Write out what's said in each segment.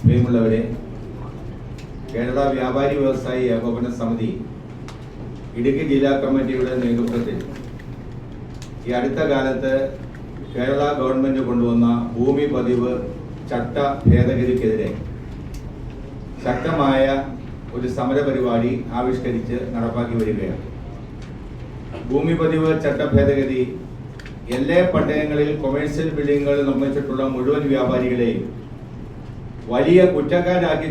പ്രിയമുള്ളവരെ കേരള വ്യാപാരി വ്യവസായി ഏകോപന സമിതി ഇടുക്കി ജില്ലാ കമ്മിറ്റിയുടെ നേതൃത്വത്തിൽ ഈ അടുത്ത കാലത്ത് കേരള ഗവൺമെന്റ് കൊണ്ടുവന്ന ഭൂമി പതിവ് ചട്ട ഭേദഗതിക്കെതിരെ ശക്തമായ ഒരു സമര പരിപാടി ആവിഷ്കരിച്ച് നടപ്പാക്കി വരികയാണ്. ഭൂമി പതിവ് ചട്ട ഭേദഗതി എല്ലാ പട്ടയങ്ങളിൽ കൊമേഴ്സ്യൽ ബിൽഡിങ്ങുകൾ നിർമ്മിച്ചിട്ടുള്ള മുഴുവൻ വ്യാപാരികളെയും വലിയ കുറ്റക്കാരാക്കി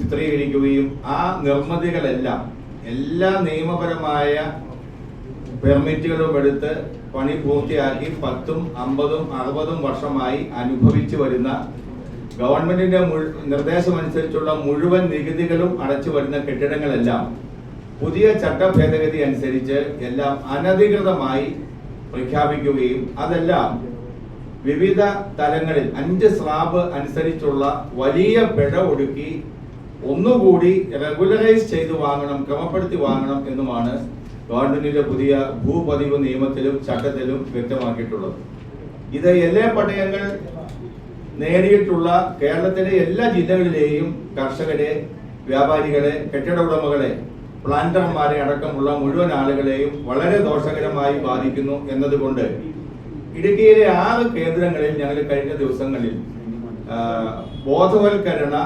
ചിത്രീകരിക്കുകയും ആ നിർമ്മിതികളെല്ലാം എല്ലാ നിയമപരമായ പെർമിറ്റുകളും എടുത്ത് പണി പൂർത്തിയാക്കി പത്തും അമ്പതും അറുപതും വർഷമായി അനുഭവിച്ചു വരുന്ന ഗവൺമെന്റിന്റെ നിർദ്ദേശമനുസരിച്ചുള്ള മുഴുവൻ നികുതികളും അടച്ചു വരുന്ന കെട്ടിടങ്ങളെല്ലാം പുതിയ ചട്ട ഭേദഗതി അനുസരിച്ച് എല്ലാം അനധികൃതമായി പ്രഖ്യാപിക്കുകയും അതെല്ലാം വിവിധ തലങ്ങളിൽ അഞ്ച് സ്ലാബ് അനുസരിച്ചുള്ള വലിയ പിഴ ഒടുക്കി ഒന്നുകൂടി റെഗുലറൈസ് ചെയ്ത് വാങ്ങണം ക്രമപ്പെടുത്തി വാങ്ങണം എന്നുമാണ് ഗവൺമെന്റിന്റെ പുതിയ ഭൂപതിവ് നിയമത്തിലും ചട്ടത്തിലും വ്യക്തമാക്കിയിട്ടുള്ളത്. ഇത് എല്ലാ പട്ടയങ്ങൾ നേടിയിട്ടുള്ള കേരളത്തിലെ എല്ലാ ജില്ലകളിലെയും കർഷകരെ വ്യാപാരികളെ കെട്ടിട ഉടമകളെ പ്ലാന്റർമാരെ അടക്കമുള്ള മുഴുവൻ ആളുകളെയും വളരെ ദോഷകരമായി ബാധിക്കുന്നു എന്നതുകൊണ്ട് ഇടുക്കിയിലെ ആറ് കേന്ദ്രങ്ങളിൽ ഞങ്ങൾ കഴിഞ്ഞ ദിവസങ്ങളിൽ ബോധവൽക്കരണ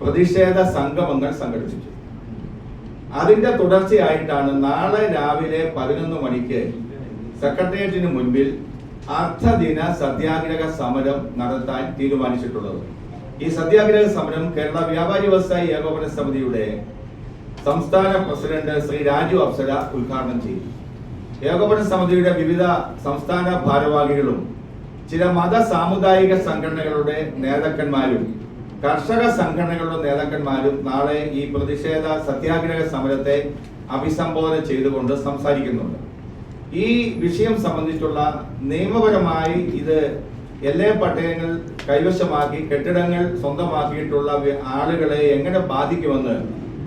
പ്രതിഷേധ സംഗമങ്ങൾ സംഘടിപ്പിച്ചു. അതിന്റെ തുടർച്ചയായിട്ടാണ് നാളെ രാവിലെ പതിനൊന്ന് മണിക്ക് സെക്രട്ടേറിയറ്റിന് മുൻപിൽ അർദ്ധദിന സത്യാഗ്രഹ സമരം നടത്താൻ തീരുമാനിച്ചിട്ടുള്ളത്. ഈ സത്യാഗ്രഹ സമരം കേരള വ്യാപാരി വ്യവസായി ഏകോപന സമിതിയുടെ സംസ്ഥാന പ്രസിഡന്റ് ശ്രീ രാജു അപ്സര ഉദ്ഘാടനം ചെയ്തു. ഏകോപന സമിതിയുടെ വിവിധ സംസ്ഥാന ഭാരവാഹികളും ചില മത സാമുദായിക സംഘടനകളുടെ നേതാക്കന്മാരും കർഷക സംഘടനകളുടെ നേതാക്കന്മാരും നാളെ ഈ പ്രതിഷേധ സത്യാഗ്രഹ സമരത്തെ അഭിസംബോധന ചെയ്തുകൊണ്ട് സംസാരിക്കുന്നുണ്ട്. ഈ വിഷയം സംബന്ധിച്ചുള്ള നിയമപരമായി ഇത് എല്ലാ പട്ടയങ്ങൾ കൈവശമാക്കി കെട്ടിടങ്ങൾ സ്വന്തമാക്കിയിട്ടുള്ള ആളുകളെ എങ്ങനെ ബാധിക്കുമെന്ന്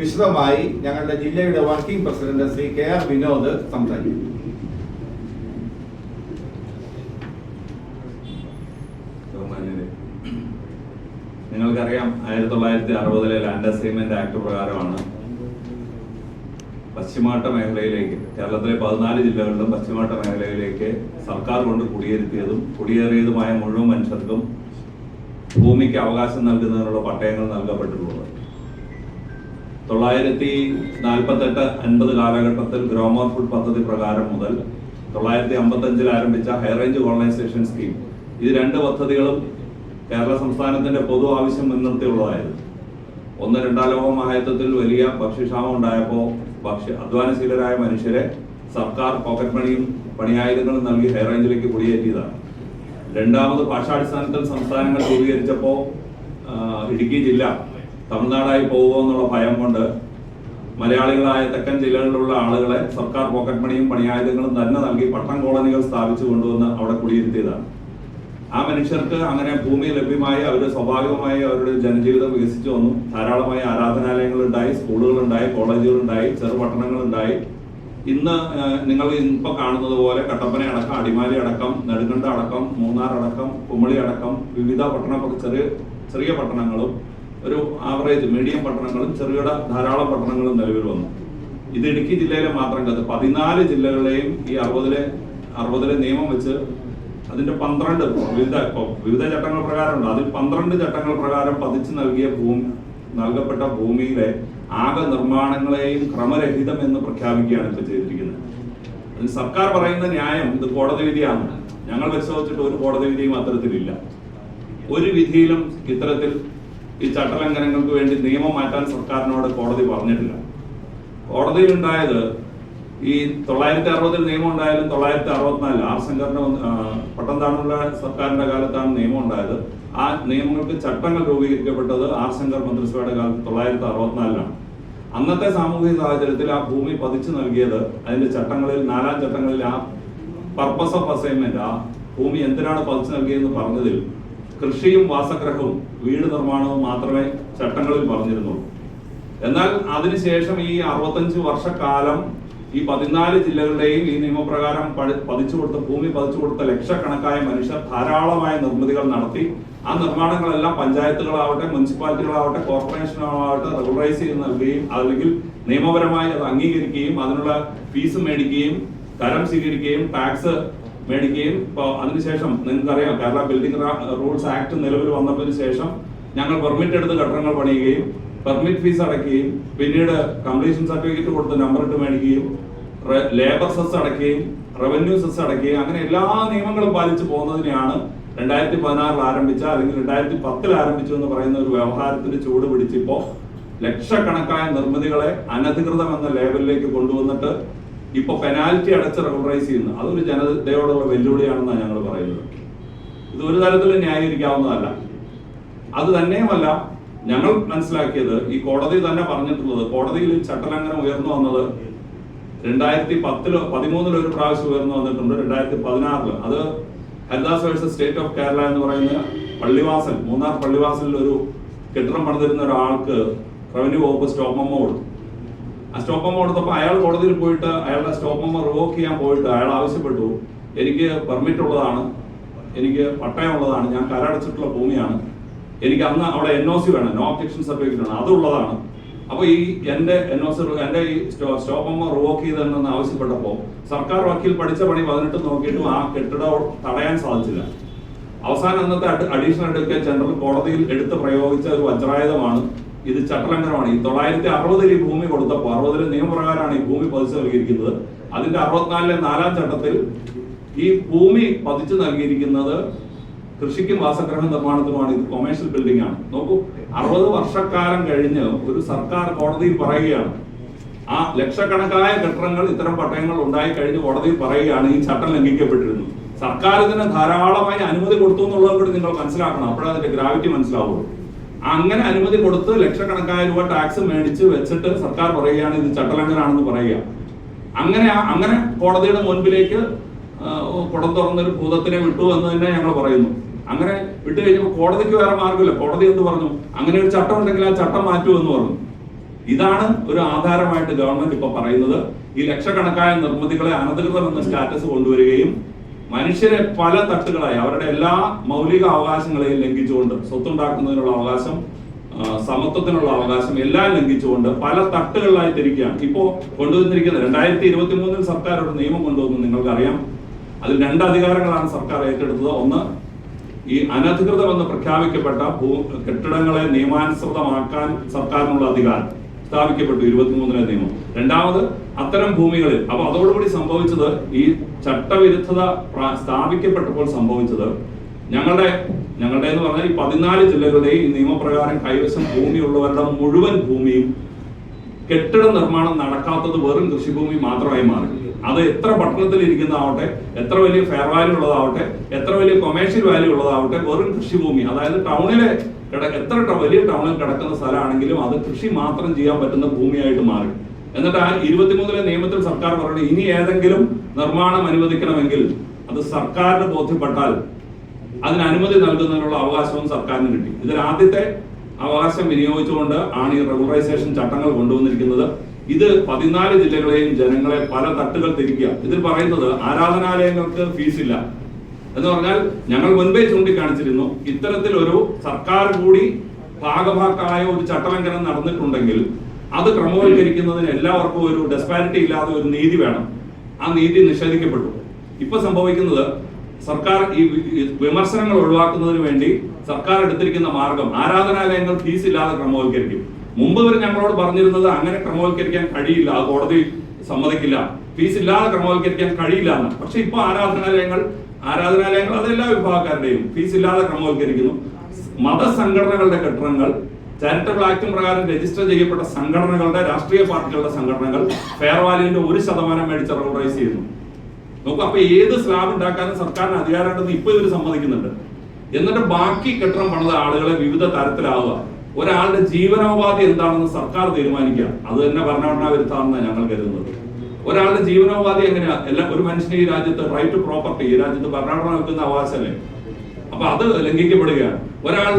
വിശദമായി ഞങ്ങളുടെ ജില്ലയുടെ working president Shri K R Vinod സംസാരിക്കും. നിങ്ങൾക്കറിയാം ആയിരത്തി തൊള്ളായിരത്തി അറുപതിലെ ലാൻഡ് അസൈൻമെന്റ് ആക്ട് പ്രകാരമാണ് പശ്ചിമാട്ട മേഖലയിലേക്ക് കേരളത്തിലെ പതിനാല് ജില്ലകളിലും പശ്ചിമാട്ട മേഖലയിലേക്ക് സർക്കാർ കൊണ്ട് കുടിയേരുത്തിയതും കുടിയേറിയതുമായ മുഴുവൻ മനുഷ്യർക്കും ഭൂമിക്ക് അവകാശം നൽകുന്നതിനുള്ള പട്ടയങ്ങൾ നൽകപ്പെട്ടിട്ടുള്ളത്. തൊള്ളായിരത്തി നാൽപ്പത്തെട്ട് അൻപത് കാലഘട്ടത്തിൽ ഗ്രോമർ ഫുഡ് പദ്ധതി പ്രകാരം മുതൽ തൊള്ളായിരത്തി അമ്പത്തഞ്ചിൽ ആരംഭിച്ച ഹൈറേഞ്ച് കോളനൈസേഷൻ സ്കീം. ഇത് രണ്ട് പദ്ധതികളും കേരള സംസ്ഥാനത്തിന്റെ പൊതു ആവശ്യം മുൻനിർത്തിയുള്ളതായിരുന്നു ഒന്ന് രണ്ടാം ലോക മഹായുദ്ധത്തിൽ വലിയ ഭക്ഷ്യക്ഷാമം ഉണ്ടായപ്പോൾ ഭക്ഷ്യ അധ്വാനശീലരായ മനുഷ്യരെ സർക്കാർ പോക്കറ്റ് മണിയും പണിയായുധങ്ങളും നൽകി ഹൈറേഞ്ചിലേക്ക് കുടിയേറ്റിയതാണ്. രണ്ടാമത് ഭാഷാടിസ്ഥാനത്തിൽ സംസ്ഥാനങ്ങൾ രൂപീകരിച്ചപ്പോൾ ഇടുക്കി ജില്ല തമിഴ്നാടായി പോകുമോ എന്നുള്ള ഭയം കൊണ്ട് മലയാളികളായ തെക്കൻ ജില്ലകളിലുള്ള ആളുകളെ സർക്കാർ പോക്കറ്റ് മണിയും പണിയായുധങ്ങളും തന്നെ നൽകി പട്ടം കോളനികൾ സ്ഥാപിച്ചു കൊണ്ടുവന്ന് അവിടെ കുടിയിരുത്തിയതാണ്. ആ മനുഷ്യർക്ക് അങ്ങനെ ഭൂമി ലഭ്യമായി അവരുടെ സ്വാഭാവികമായി അവരുടെ ജനജീവിതം വികസിച്ചു വന്നു. ധാരാളമായി കോളേജുകൾ ഉണ്ടായി ചെറുപട്ടണങ്ങൾ ഉണ്ടായി ഇന്ന് നിങ്ങൾ ഇപ്പൊ കാണുന്നത് പോലെ കട്ടപ്പന അടക്കം അടിമാലി അടക്കം നെടുങ്കണ്ട അടക്കം മൂന്നാർ അടക്കം കുമളി അടക്കം വിവിധ പട്ടണ ചെറിയ ചെറിയ പട്ടണങ്ങളും ഒരു ആവറേജ് മീഡിയം പട്ടണങ്ങളും ചെറുകിട ധാരാളം പട്ടണങ്ങളും നിലവിൽ വന്നു. ഇത് ഇടുക്കി ജില്ലയിലെ മാത്രം കത്ത് പതിനാല് ജില്ലകളിലെയും ഈ അറുപതിലെ അറുപതിലെ നിയമം വെച്ച് അതിന്റെ പന്ത്രണ്ട് വിവിധ വിവിധ ചട്ടങ്ങൾ പ്രകാരമുണ്ട്. അതിൽ പന്ത്രണ്ട് ചട്ടങ്ങൾ പ്രകാരം പതിച്ചു നൽകിയ ഭൂമി നൽകപ്പെട്ട ഭൂമിയിലെ ആകെ നിർമ്മാണങ്ങളെയും ക്രമരഹിതം എന്ന് പ്രഖ്യാപിക്കുകയാണ് ഇപ്പൊ ചെയ്തിരിക്കുന്നത്. അതിന് സർക്കാർ പറയുന്ന ന്യായം ഇത് കോടതി വിധിയാണ്. ഞങ്ങൾ പരിശോധിച്ചിട്ട് ഒരു കോടതി വിധിയും അത്തരത്തിലില്ല. ഒരു വിധിയിലും ഇത്തരത്തിൽ ഈ ചട്ടലംഘനങ്ങൾക്ക് വേണ്ടി നിയമം മാറ്റാൻ സർക്കാരിനോട് കോടതി പറഞ്ഞിട്ടില്ല. കോടതിയിലുണ്ടായത് ഈ തൊള്ളായിരത്തി അറുപതിൽ നിയമം ഉണ്ടായാലും തൊള്ളായിരത്തി അറുപത്തിനാലിൽ ആർ ശങ്കറിന്റെ വന്ന്, പട്ടം താണുള്ള സർക്കാരിന്റെ കാലത്താണ് നിയമം ഉണ്ടായത്. ആ നിയമങ്ങൾക്ക് ചട്ടങ്ങൾ രൂപീകരിക്കപ്പെട്ടത് ആർ ശങ്കർ മന്ത്രിസഭയുടെ കാലത്ത് തൊള്ളായിരത്തി അറുപത്തിനാലിലാണ്. അന്നത്തെ സാമൂഹിക സാഹചര്യത്തിൽ ആ ഭൂമി പതിച്ചു നൽകിയത് അതിന്റെ ചട്ടങ്ങളിൽ നാലാം ചട്ടങ്ങളിൽ ആ പർപ്പസ് ഓഫ് അസൈൻമെന്റ് ആ ഭൂമി എന്തിനാണ് പതിച്ചു നൽകിയെന്ന് പറഞ്ഞതിൽ കൃഷിയും വാസഗ്രഹവും വീട് നിർമ്മാണവും മാത്രമേ ചട്ടങ്ങളിൽ പറഞ്ഞിരുന്നുള്ളൂ. എന്നാൽ അതിനുശേഷം ഈ അറുപത്തഞ്ച് വർഷക്കാലം ഈ പതിനാല് ജില്ലകളുടെയും ഈ നിയമപ്രകാരം പതിച്ചു കൊടുത്ത ഭൂമി പതിച്ചു കൊടുത്ത ലക്ഷക്കണക്കായ മനുഷ്യർ ധാരാളമായ നിർമ്മിതികൾ നടത്തി. ആ നിർമ്മാണങ്ങളെല്ലാം പഞ്ചായത്തുകളാവട്ടെ മുനിസിപ്പാലിറ്റികളാവട്ടെ കോർപ്പറേഷനാവട്ടെ റെഗുലറൈസ് ചെയ്ത് നൽകുകയും അല്ലെങ്കിൽ നിയമപരമായി അത് അംഗീകരിക്കുകയും അതിനുള്ള ഫീസ് മേടിക്കുകയും തരം സ്വീകരിക്കുകയും ടാക്സ് മേടിക്കുകയും ഇപ്പോൾ അതിനുശേഷം നിങ്ങൾക്കറിയാം കേരള ബിൽഡിംഗ് റൂൾസ് ആക്ട് നിലവിൽ വന്നതിന് ശേഷം ഞങ്ങൾ പെർമിറ്റ് എടുത്ത് കെട്ടിടങ്ങൾ പണിയുകയും പെർമിറ്റ് ഫീസ് അടയ്ക്കുകയും പിന്നീട് കംപ്ലീഷൻ സർട്ടിഫിക്കറ്റ് കൊടുത്ത് നമ്പർ ഇട്ട് മേടിക്കുകയും ലേബർ സെസ് അടയ്ക്കുകയും റവന്യൂ സെസ് അടയ്ക്കുകയും അങ്ങനെ എല്ലാ നിയമങ്ങളും പാലിച്ചു പോകുന്നതിനെയാണ് രണ്ടായിരത്തി പതിനാറിൽ ആരംഭിച്ച അല്ലെങ്കിൽ രണ്ടായിരത്തി പത്തിൽ ആരംഭിച്ചു എന്ന് പറയുന്ന ഒരു വ്യവഹാരത്തിന്റെ ചൂട് പിടിച്ചിപ്പോ ലക്ഷക്കണക്കായ നിർമ്മിതികളെ അനധികൃതം എന്ന ലേബലിലേക്ക് കൊണ്ടുവന്നിട്ട് ഇപ്പൊ പെനാൽറ്റി അടച്ച് റെഗുലറൈസ് ചെയ്യുന്നു. അതൊരു ജനതയോടുള്ള വെല്ലുവിളിയാണെന്നാണ് ഞങ്ങൾ പറയുന്നത്. ഇത് ഒരു തരത്തിൽ ന്യായീകരിക്കാവുന്നതല്ല. അത് തന്നെയുമല്ല ഞങ്ങൾ മനസ്സിലാക്കിയത് ഈ കോടതി തന്നെ പറഞ്ഞിട്ടുള്ളത്. കോടതിയിൽ ചട്ടലംഘനം ഉയർന്നു വന്നത് രണ്ടായിരത്തി പത്തിലോ പതിമൂന്നിലോ ഒരു പ്രാവശ്യം ഉയർന്നു വന്നിട്ടുണ്ട് രണ്ടായിരത്തി പതിനാറിൽ അത് Haridas versus state of Kerala എന്ന് പറയുന്ന പള്ളിവാസൽ മൂന്നാർ പള്ളിവാസലിൽ ഒരു കെട്ടിടം പണിതിരുന്ന ഒരാൾക്ക് റവന്യൂ വകുപ്പ് സ്റ്റോപ്പ് മെമ്മോ കൊടുത്തു. ആ സ്റ്റോപ്പ് മെമ്മോ കൊടുത്തപ്പോൾ അയാൾ കോടതിയിൽ പോയിട്ട് അയാളുടെ സ്റ്റോപ്പ് മെമ്മോ റിവോക്ക് ചെയ്യാൻ പോയിട്ട് അയാൾ ആവശ്യപ്പെട്ടു. എനിക്ക് പെർമിറ്റ് ഉള്ളതാണ് എനിക്ക് പട്ടയം ഉള്ളതാണ് ഞാൻ കരടച്ചിട്ടുള്ള ഭൂമിയാണ്. എനിക്ക് അന്ന് അവിടെ എൻ ഒ സി വേണം നോ ഒബ്ജക്ഷൻ സർട്ടിഫിക്കറ്റ് വേണം അതുള്ളതാണ്. അപ്പൊ ഈ എന്റെ എൻ ഒ സി എന്റെ ഈ സ്റ്റോപ്പ് മെമ്മോ റിവോക്ക് ചെയ്തെന്ന് ആവശ്യപ്പെട്ടപ്പോൾ സർക്കാർ വക്കീൽ പഠിച്ച പണി പതിനെട്ട് നോക്കിയിട്ടും ആ കെട്ടിടം തടയാൻ സാധിച്ചില്ല. അവസാനം അന്നത്തെ അഡീഷണൽ അഡ്വക്കേറ്റ് ജനറൽ കോടതിയിൽ എടുത്ത് പ്രയോഗിച്ച ഒരു വജ്രായുധമാണ്. ഇത് ചട്ടലംഘനമാണ്. ഈ തൊള്ളായിരത്തി അറുപതിൽ ഈ ഭൂമി കൊടുത്തപ്പോൾ അറുപതിലെ നിയമപ്രകാരമാണ് ഈ ഭൂമി പതിച്ചു നൽകിയിരിക്കുന്നത്. അതിന്റെ അറുപത്തിനാലിലെ നാലാം ചട്ടത്തിൽ ഈ ഭൂമി പതിച്ചു നൽകിയിരിക്കുന്നത് കൃഷിക്കും വാസഗ്രഹ നിർമ്മാണത്തിനുമാണ്. ഇത് കൊമേഴ്ഷ്യൽ ബിൽഡിംഗ് ആണ്. നോക്കൂ. അറുപത് വർഷക്കാലം കഴിഞ്ഞ് ഒരു സർക്കാർ കോടതിയിൽ പറയുകയാണ്. ആ ലക്ഷക്കണക്കായ കെട്ടിടങ്ങൾ ഇത്തരം പട്ടയങ്ങൾ ഉണ്ടായി കഴിഞ്ഞ് കോടതിയിൽ പറയുകയാണ് ഈ ചട്ടം ലംഘിക്കപ്പെട്ടിരുന്നു. സർക്കാർ ഇതിന് ധാരാളമായി അനുമതി കൊടുത്തു എന്നുള്ളത് കൂടി നിങ്ങൾ മനസ്സിലാക്കണം. അപ്പോഴേ അതിന്റെ ഗ്രാവിറ്റി മനസ്സിലാവുള്ളൂ. അങ്ങനെ അനുമതി കൊടുത്ത് ലക്ഷക്കണക്കായ രൂപ ടാക്സ് മേടിച്ച് വെച്ചിട്ട് സർക്കാർ പറയുകയാണ് ഇത് ചട്ടലംഘനാണെന്ന് പറയുക. അങ്ങനെ അങ്ങനെ കോടതിയുടെ മുൻപിലേക്ക് കുടം തുറന്നൊരു ഭൂതത്തിനെ വിട്ടു എന്ന് തന്നെ ഞങ്ങൾ പറയുന്നു. അങ്ങനെ വിട്ടു കഴിഞ്ഞപ്പോൾ കോടതിക്ക് വേറെ മാർഗമില്ല കോടതി എന്ന് പറഞ്ഞു? അങ്ങനെ ഒരു ചട്ടം ഉണ്ടെങ്കിൽ ആ ചട്ടം മാറ്റൂ എന്ന് പറഞ്ഞു. ഇതാണ് ഒരു ആധാരമായിട്ട് ഗവൺമെന്റ് ഇപ്പൊ പറയുന്നത്. ഈ ലക്ഷക്കണക്കായ നിർമ്മിതികളെ അനധികൃതം എന്ന സ്റ്റാറ്റസ് കൊണ്ടുവരികയും മനുഷ്യരെ പല തട്ടുകളായി അവരുടെ എല്ലാ മൗലിക അവകാശങ്ങളെയും ലംഘിച്ചുകൊണ്ട് സ്വത്തുണ്ടാക്കുന്നതിനുള്ള അവകാശം സമത്വത്തിനുള്ള അവകാശം എല്ലാം ലംഘിച്ചുകൊണ്ട് പല തട്ടുകളിലായി തിരിക്കുകയാണ്. ഇപ്പോ കൊണ്ടുവന്നിരിക്കുന്നത് രണ്ടായിരത്തി ഇരുപത്തി മൂന്നിൽ സർക്കാർ ഒരു നിയമം കൊണ്ടുവന്നു നിങ്ങൾക്കറിയാം. അതിൽ രണ്ട് അധികാരങ്ങളാണ് സർക്കാർ ഏറ്റെടുത്തത്. ഒന്ന് ഈ അനധികൃതമെന്ന് പ്രഖ്യാപിക്കപ്പെട്ട ഭൂ കെട്ടിടങ്ങളെ നിയമാനുസൃതമാക്കാൻ സർക്കാരിനുള്ള അധികാരം സ്ഥാപിക്കപ്പെട്ടു ഇരുപത്തിമൂന്നിലെ നിയമം. രണ്ടാമത് അത്തരം ഭൂമികളിൽ അപ്പൊ അതോടുകൂടി സംഭവിച്ചത് ഈ ചട്ടവിരുദ്ധത സ്ഥാപിക്കപ്പെട്ടപ്പോൾ സംഭവിച്ചത് ഞങ്ങളുടെ ഞങ്ങളുടെ എന്ന് പറഞ്ഞാൽ ഈ പതിനാല് ജില്ലകളുടെയും ഈ നിയമപ്രകാരം കൈവശം ഭൂമിയുള്ളവരുടെ മുഴുവൻ ഭൂമിയും കെട്ടിട നിർമ്മാണം നടക്കാത്തത് വെറും കൃഷിഭൂമി മാത്രമായി മാറി. അത് എത്ര പട്ടണത്തിൽ ഇരിക്കുന്നതാവട്ടെ എത്ര വലിയ ഫെയർ വാല്യൂ ഉള്ളതാവട്ടെ എത്ര വലിയ കൊമേഴ്ഷ്യൽ വാല്യൂ ഉള്ളതാവട്ടെ വെറും കൃഷിഭൂമി. അതായത് ടൗണിലെ എത്ര വലിയ ടൗണിൽ കിടക്കുന്ന സ്ഥലമാണെങ്കിലും അത് കൃഷി മാത്രം ചെയ്യാൻ പറ്റുന്ന ഭൂമിയായിട്ട് മാറി. എന്നിട്ട് ആ ഇരുപത്തിമൂന്നിലെ നിയമത്തിൽ സർക്കാർ പറയുന്നത് ഇനി ഏതെങ്കിലും നിർമ്മാണം അനുവദിക്കണമെങ്കിൽ അത് സർക്കാരിന് ബോധ്യപ്പെട്ടാൽ അതിന് അനുമതി നൽകുന്നതിനുള്ള അവകാശവും സർക്കാരിന് കിട്ടി. ഇതിൽ ആദ്യത്തെ അവകാശം വിനിയോഗിച്ചുകൊണ്ട് ആണ് ഈ റെഗുലറൈസേഷൻ ചട്ടങ്ങൾ കൊണ്ടുവന്നിരിക്കുന്നത്. ഇത് പതിനാല് ജില്ലകളെയും ജനങ്ങളെ പല തട്ടുകൾ തിരിക്കുക. ഇതിൽ പറയുന്നത് ആരാധനാലയങ്ങൾക്ക് ഫീസില്ല എന്ന് പറഞ്ഞാൽ ഞങ്ങൾ മുൻപേ ചൂണ്ടിക്കാണിച്ചിരുന്നു ഇത്തരത്തിലൊരു സർക്കാർ കൂടി ഭാഗഭാക്കായ ഒരു ചട്ടലംഘനം നടന്നിട്ടുണ്ടെങ്കിൽ അത് ക്രമവൽക്കരിക്കുന്നതിന് എല്ലാവർക്കും ഒരു ഡെസ്പാരിറ്റി ഇല്ലാതെ ഒരു നീതി വേണം. ആ നീതി നിഷേധിക്കപ്പെട്ടു. ഇപ്പൊ സംഭവിക്കുന്നത് സർക്കാർ ഈ വിമർശനങ്ങൾ ഒഴിവാക്കുന്നതിന് വേണ്ടി സർക്കാർ എടുത്തിരിക്കുന്ന മാർഗം ആരാധനാലയങ്ങൾ ഫീസ് ഇല്ലാതെ ക്രമവൽക്കരിക്കും. മുമ്പ് വരെ ഞങ്ങളോട് പറഞ്ഞിരുന്നത് അങ്ങനെ ക്രമവൽക്കരിക്കാൻ കഴിയില്ല അത് കോടതി സമ്മതിക്കില്ല. ഫീസ് ഇല്ലാതെ ക്രമവൽക്കരിക്കാൻ കഴിയില്ല എന്ന്. പക്ഷെ ഇപ്പൊ ആരാധനാലയങ്ങൾ ആരാധനാലയങ്ങൾ അതെല്ലാ വിഭാഗക്കാരുടെയും ഫീസ് ഇല്ലാതെ ക്രമവൽക്കരിക്കുന്നു. മതസംഘടനകളുടെ കെട്ടിടങ്ങൾ ചാരിറ്റബിൾ ആക്ടും പ്രകാരം രജിസ്റ്റർ ചെയ്യപ്പെട്ട സംഘടനകളുടെ രാഷ്ട്രീയ പാർട്ടികളുടെ സംഘടനകൾ ഫെയർ വാല്യൂവിന്റെ ഒരു ശതമാനം മേടിച്ച് റെഗുലറൈസ് ചെയ്യുന്നു. നോക്കൂ അപ്പൊ ഏത് സ്ലാബ് ഉണ്ടാക്കാനും സർക്കാരിന് അധികാരമുണ്ടെന്ന് ഇപ്പൊ ഇവർ സമ്മതിക്കുന്നുണ്ട്. എന്നിട്ട് ബാക്കി കെട്ടിടം പണിത ആളുകളെ വിവിധ തരത്തിലാവുക. ഒരാളുടെ ജീവനോപാധി എന്താണെന്ന് സർക്കാർ തീരുമാനിക്കുക. അത് തന്നെ ഭരണഘടനാ വിരുദ്ധമാണെന്ന് ഞങ്ങൾ കരുതുന്നത്. ഒരാളുടെ ജീവനോപാധി എങ്ങനെയാ? എല്ലാ ഒരു മനുഷ്യന് ഈ രാജ്യത്ത് റൈറ്റ് ടു പ്രോപ്പർട്ടി ഈ രാജ്യത്ത് ഭരണഘടന വെക്കുന്ന അവകാശമല്ലേ? അപ്പൊ അത് ലംഘിക്കപ്പെടുകയാണ്. ഒരാൾ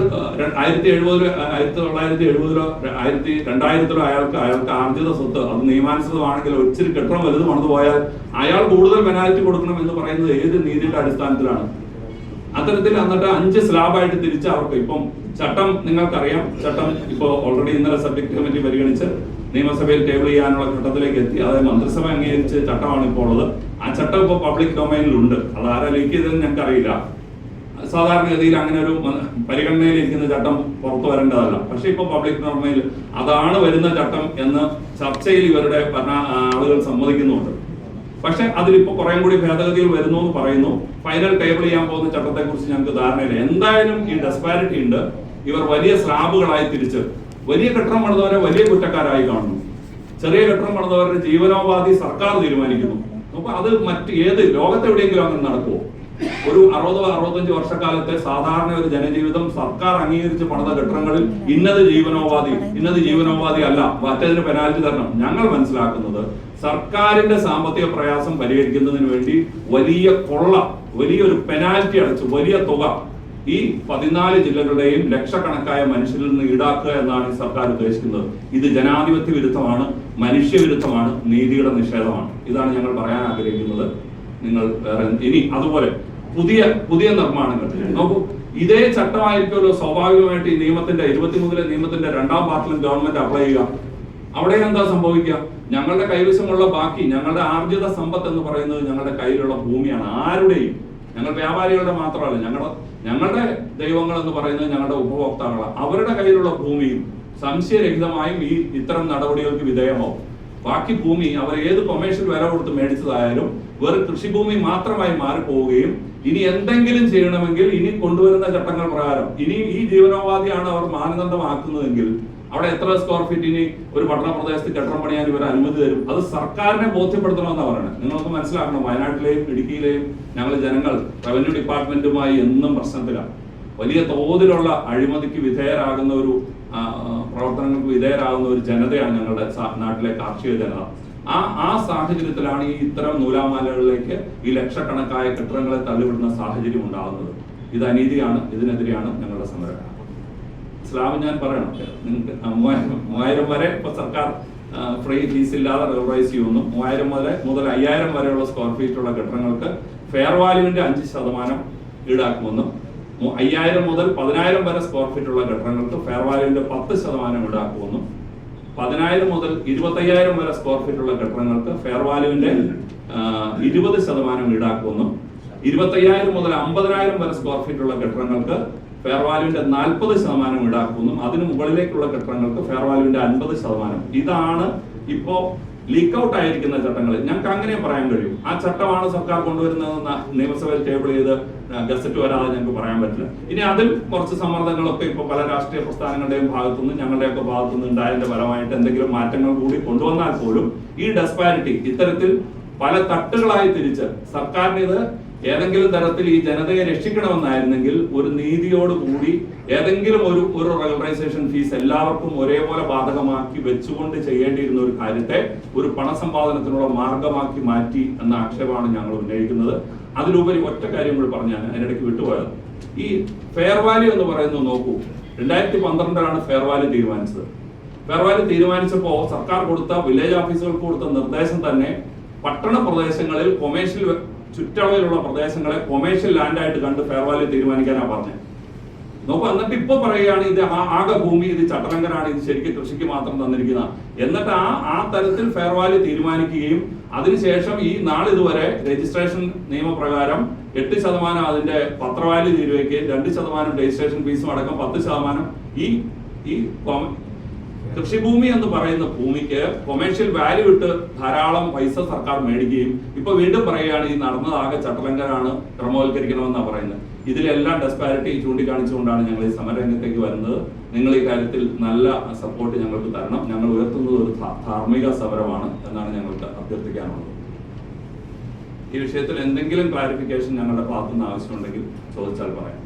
ആയിരത്തി എഴുപതിലോ ആയിരത്തി തൊള്ളായിരത്തി എഴുപതിലോ ആയിരത്തി രണ്ടായിരത്തിലോ അയാൾക്ക് അയാൾക്ക് ആർജിത സ്വത്ത് അത് നിയമാനുസൃതമാണെങ്കിൽ ഒരിച്ചിരി കെട്ടണം വലുതുമാണെന്ന് മണന്നു പോയാൽ അയാൾ കൂടുതൽ പെനാൽറ്റി കൊടുക്കണം എന്ന് പറയുന്നത് ഏത് നീതിയുടെ അടിസ്ഥാനത്തിലാണ്? അത്തരത്തിൽ എന്നിട്ട് അഞ്ച് സ്ലാബായിട്ട് തിരിച്ച് അവർക്ക് ഇപ്പം ചട്ടം നിങ്ങൾക്കറിയാം. ചട്ടം ഇപ്പോൾ ഓൾറെഡി ഇന്നലെ സബ്ജക്ട് കമ്മിറ്റി പരിഗണിച്ച് നിയമസഭയിൽ ടേബിൾ ചെയ്യാനുള്ള ഘട്ടത്തിലേക്ക് എത്തി. അതായത് മന്ത്രിസഭ അംഗീകരിച്ച ചട്ടമാണ് ഇപ്പോൾ ഉള്ളത്. ആ ചട്ടം ഇപ്പോൾ പബ്ലിക് ഡൊമൈനിലുണ്ട് അത് ആരാ ലീക്ക് ചെയ്തതെന്ന് ഞങ്ങൾക്കറിയില്ല. സാധാരണഗതിയിൽ അങ്ങനെ ഒരു പരിഗണനയിലിരിക്കുന്ന ചട്ടം പുറത്തു വരേണ്ടതല്ല. പക്ഷെ ഇപ്പൊ പബ്ലിക് ഡൊമൈനിൽ അതാണ് വരുന്ന ചട്ടം എന്ന് ചർച്ചയിൽ ഇവരുടെ ഭരണ ആളുകൾ സമ്മതിക്കുന്നുണ്ട്. പക്ഷെ അതിലിപ്പോ കുറേ കൂടി ഭേദഗതികൾ വരുന്നു എന്ന് പറയുന്നു. ഫൈനൽ ടേബിൾ ചെയ്യാൻ പോകുന്ന ചട്ടത്തെ കുറിച്ച് ഞങ്ങൾക്ക് ധാരണയില്ല. എന്തായാലും ഈ ഡെസ്പാരിറ്റി ഉണ്ട്. ഇവർ വലിയ സ്ലാബുകളായി തിരിച്ച് വലിയ കെട്ടിടം പണിതവരെ വലിയ കുറ്റക്കാരായി കാണുന്നു. ചെറിയ കെട്ടിടം പണിതവരുടെ ജീവനോപാധി സർക്കാർ തീരുമാനിക്കുന്നു. അപ്പൊ അത് മറ്റ് ഏത് ലോകത്തെവിടെയെങ്കിലും അങ്ങനെ നടക്കുമോ ഒരു അറുപത് അറുപത്തഞ്ച് വർഷക്കാലത്തെ സാധാരണ ഒരു ജനജീവിതം സർക്കാർ അംഗീകരിച്ച് പണിത കെട്ടിടങ്ങളിൽ ഇന്നത് ജീവനോപാധി ഇന്നത് ജീവനോപാധി അല്ല. മറ്റേതിന് പെനാൽറ്റി തരണം. ഞങ്ങൾ മനസ്സിലാക്കുന്നത് സർക്കാരിന്റെ സാമ്പത്തിക പ്രയാസം പരിഹരിക്കുന്നതിന് വേണ്ടി വലിയ കൊള്ള വലിയൊരു പെനാൽറ്റി അടച്ച് വലിയ തുക ഈ പതിനാല് ജില്ലകളുടെയും ലക്ഷക്കണക്കായ മനുഷ്യരിൽ നിന്ന് ഈടാക്കുക എന്നാണ് ഈ സർക്കാർ ഉദ്ദേശിക്കുന്നത്. ഇത് ജനാധിപത്യ വിരുദ്ധമാണ് മനുഷ്യവിരുദ്ധമാണ് നീതിയുടെ നിഷേധമാണ്. ഇതാണ് ഞങ്ങൾ പറയാൻ ആഗ്രഹിക്കുന്നത്. നിങ്ങൾ വേറെ ഇനി അതുപോലെ പുതിയ പുതിയ നിർമ്മാണങ്ങൾ. നോക്കൂ ഇതേ ചട്ടമായിരിക്കുമല്ലോ സ്വാഭാവികമായിട്ട് ഈ നിയമത്തിന്റെ ഇരുപത്തിമൂന്നിലെ നിയമത്തിന്റെ രണ്ടാം പാർട്ടിലും ഗവൺമെന്റ് അപ്ലൈ ചെയ്യുക. അവിടെ എന്താ സംഭവിക്കുക? ഞങ്ങളുടെ കൈവശമുള്ള ബാക്കി ഞങ്ങളുടെ ആർജിത സമ്പത്ത് എന്ന് പറയുന്നത് ഞങ്ങളുടെ കയ്യിലുള്ള ഭൂമിയാണ് ആരുടെയും. ഞങ്ങൾ വ്യാപാരികളുടെ മാത്രമല്ല ഞങ്ങളുടെ ഞങ്ങളുടെ ദൈവങ്ങൾ എന്ന് പറയുന്നത് ഞങ്ങളുടെ ഉപഭോക്താക്കളാണ്. അവരുടെ കയ്യിലുള്ള ഭൂമിയും സംശയരഹിതമായും ഈ ഇത്തരം നടപടികൾക്ക് വിധേയമാവും. ബാക്കി ഭൂമി അവർ ഏത് കൊമേഴ്ഷ്യൽ വില കൊടുത്ത് മേടിച്ചതായാലും വെറും കൃഷിഭൂമി മാത്രമായി മാറിപ്പോവുകയും ഇനി എന്തെങ്കിലും ചെയ്യണമെങ്കിൽ ഇനി കൊണ്ടുവരുന്ന ചട്ടങ്ങൾ പ്രകാരം ഇനി ഈ ജീവനോപാധിയാണ് അവർ മാനദണ്ഡമാക്കുന്നതെങ്കിൽ അവിടെ എത്ര സ്ക്വയർ ഇനി ഒരു പട്ടണ പ്രദേശത്ത് കെട്ടിടം പണിയാൻ ഇവർ അനുമതി തരും? അത് സർക്കാരിനെ ബോധ്യപ്പെടുത്തണമെന്നാണ് പറയുന്നത് നിങ്ങൾക്ക് മനസ്സിലാക്കണം. വയനാട്ടിലെയും ഇടുക്കിയിലെയും ഞങ്ങൾ ജനങ്ങൾ റവന്യൂ ഡിപ്പാർട്ട്മെന്റുമായി എന്നും പ്രശ്നത്തിലാണ് വലിയ തോതിലുള്ള അഴിമതിക്ക് വിധേയരാകുന്ന ഒരു പ്രവർത്തനങ്ങൾക്ക് വിധേയരാകുന്ന ഒരു ജനതയാണ് ഞങ്ങളുടെ നാട്ടിലെ കാർഷിക ജനത. ആ ആ സാഹചര്യത്തിലാണ് ഈ ഇത്തരം നൂലാമാലകളിലേക്ക് ഈ ലക്ഷക്കണക്കായ കെട്ടിടങ്ങളെ തള്ളിവിടുന്ന സാഹചര്യം ഉണ്ടാകുന്നത്. ഇത് അനീതിയാണ്. ഇതിനെതിരെയാണ് ഞങ്ങളുടെ സമരം. സ്ലാബ് ഞാൻ പറയണം. നിങ്ങൾക്ക് മൂവായിരം മൂവായിരം വരെ ഇപ്പൊ സർക്കാർ ഫ്രീ ഫീസ് ഇല്ലാതെ റെഗുലറൈസ് ചെയ്യുന്നു. മൂവായിരം മുതൽ മുതൽ അയ്യായിരം വരെയുള്ള സ്ക്വയർ ഫീറ്റ് ഉള്ള കെട്ടിടങ്ങൾക്ക് ഫെയർ വാല്യൂവിന്റെ അഞ്ച് ശതമാനം ഈടാക്കുമെന്നും അയ്യായിരം മുതൽ പതിനായിരം വരെ സ്ക്വയർ ഫീറ്റ് ഉള്ള കെട്ടിടങ്ങൾക്ക് ഫെയർ വാല്യൂവിന്റെ പത്ത് ശതമാനം ഈടാക്കുമെന്നും പതിനായിരം മുതൽ ഇരുപത്തയ്യായിരം വരെ സ്ക്വയർ ഫീറ്റ് ഉള്ള കെട്ടിടങ്ങൾക്ക് ഫെയർ വാല്യൂവിന്റെ ഇരുപത് ശതമാനം ഈടാക്കുമെന്നും ഇരുപത്തയ്യായിരം മുതൽ അമ്പതിനായിരം വരെ സ്ക്വയർ ഫീറ്റ് ഉള്ള കെട്ടിടങ്ങൾക്ക് ഫെയർ വാല്യൂവിന്റെ നാൽപ്പത് ശതമാനം ഈടാക്കുമെന്നും അതിന് മുകളിലേക്കുള്ള കെട്ടിടങ്ങൾക്ക് ഫെയർ വാല്യൂവിന്റെ അൻപത് ശതമാനം. ഇതാണ് ഇപ്പോ ലീക്ക് ഔട്ട് ആയിരിക്കുന്ന ചട്ടങ്ങൾ. ഞങ്ങൾക്ക് അങ്ങനെ പറയാൻ കഴിയും. ആ ചട്ടമാണ് സർക്കാർ കൊണ്ടുവരുന്നതെന്ന് നിയമസഭയിൽ ടേബിൾ ചെയ്ത് ഗസറ്റ് വരാതെ ഞങ്ങൾക്ക് പറയാൻ പറ്റില്ല. ഇനി അതിൽ കുറച്ച് സമ്മർദ്ദങ്ങളൊക്കെ ഇപ്പൊ പല രാഷ്ട്രീയ പ്രസ്ഥാനങ്ങളുടെയും ഭാഗത്തുനിന്ന് ഞങ്ങളുടെയൊക്കെ ഭാഗത്തുനിന്ന് ഉണ്ടായതിന്റെ ഫലമായിട്ട് എന്തെങ്കിലും മാറ്റങ്ങൾ കൂടി കൊണ്ടുവന്നാൽ പോലും ഈ ഡെസ്പാരിറ്റി ഇത്തരത്തിൽ പല തട്ടുകളായി തിരിച്ച് സർക്കാരിന് ഇത് ഏതെങ്കിലും തരത്തിൽ ഈ ജനതയെ രക്ഷിക്കണമെന്നായിരുന്നെങ്കിൽ ഒരു നീതിയോട് കൂടി ഏതെങ്കിലും ഒരു ഒരു റെഗുലറൈസേഷൻ ഫീസ് എല്ലാവർക്കും ഒരേപോലെ ബാധകമാക്കി വെച്ചുകൊണ്ട് ചെയ്യേണ്ടിയിരുന്ന ഒരു കാര്യത്തെ ഒരു പണസമ്പാദനത്തിനുള്ള മാർഗമാക്കി മാറ്റി എന്ന ആക്ഷേപമാണ് ഞങ്ങൾ ഉന്നയിക്കുന്നത്. അതിലുപരി ഒറ്റ കാര്യം കൂടി പറഞ്ഞാൽ അതിനിടയ്ക്ക് വിട്ടുപോയത്. ഈ ഫെയർ വാല്യൂ എന്ന് പറയുന്നത് നോക്കൂ. രണ്ടായിരത്തി പന്ത്രണ്ടിലാണ് ഫെയർ വാല്യൂ തീരുമാനിച്ചത്. ഫെയർ വാല്യൂ തീരുമാനിച്ചപ്പോൾ സർക്കാർ കൊടുത്ത വില്ലേജ് ഓഫീസുകൾക്ക് കൊടുത്ത നിർദ്ദേശം തന്നെ പട്ടണ പ്രദേശങ്ങളിൽ കൊമേഴ്ഷ്യൽ ചുറ്റളവിലുള്ള പ്രദേശങ്ങളെ കൊമേഴ്ഷ്യൽ ലാൻഡായിട്ട് കണ്ട് ഫെയർ വാല്യൂ തീരുമാനിക്കാനാണ് പറഞ്ഞത് നോക്കൂ എന്നിട്ട് ഇപ്പൊ പറയുകയാണ് ഇത് ആകെ ഭൂമി ഇത് ചട്ടലങ്കരാണ് ഇത് ശരിക്കും കൃഷിക്ക് മാത്രം തന്നിരിക്കുന്ന എന്നിട്ട് ആ ആ തരത്തിൽ ഫെയർ വാല്യൂ തീരുമാനിക്കുകയും അതിനുശേഷം ഈ നാളിതുവരെ രജിസ്ട്രേഷൻ നിയമപ്രകാരം എട്ട് ശതമാനം അതിന്റെ പത്രവാല്യൂ തീരുവയ്ക്കുകയും രണ്ട് ശതമാനം രജിസ്ട്രേഷൻ ഫീസും അടക്കം പത്ത് ശതമാനം ഈ ഈ കൃഷിഭൂമി എന്ന് പറയുന്ന ഭൂമിക്ക് കൊമേഴ്ഷ്യൽ വാല്യൂ ഇട്ട് ധാരാളം പൈസ സർക്കാർ മേടിക്കുകയും ഇപ്പൊ വീണ്ടും പറയുകയാണ് ഈ നടന്നതാകെ ചട്ടലങ്കരാണ് ക്രമവൽക്കരിക്കണമെന്നാണ് പറയുന്നത്. ഇതിലെല്ലാം ഡെസ്പാരിറ്റി ചൂണ്ടിക്കാണിച്ചുകൊണ്ടാണ് ഞങ്ങൾ ഈ സമരരംഗത്തേക്ക് വരുന്നത്. നിങ്ങൾ ഈ കാര്യത്തിൽ നല്ല സപ്പോർട്ട് ഞങ്ങൾക്ക് തരണം. ഞങ്ങൾ ഉയർത്തുന്നത് ഒരു ധാർമ്മിക സമരമാണ് എന്നാണ് ഞങ്ങൾക്ക് അഭ്യർത്ഥിക്കാനുള്ളത്. ഈ വിഷയത്തിൽ എന്തെങ്കിലും ക്ലാരിഫിക്കേഷൻ ഞങ്ങളുടെ ഭാഗത്തുനിന്ന് ആവശ്യമുണ്ടെങ്കിൽ ചോദിച്ചാൽ പറയാം.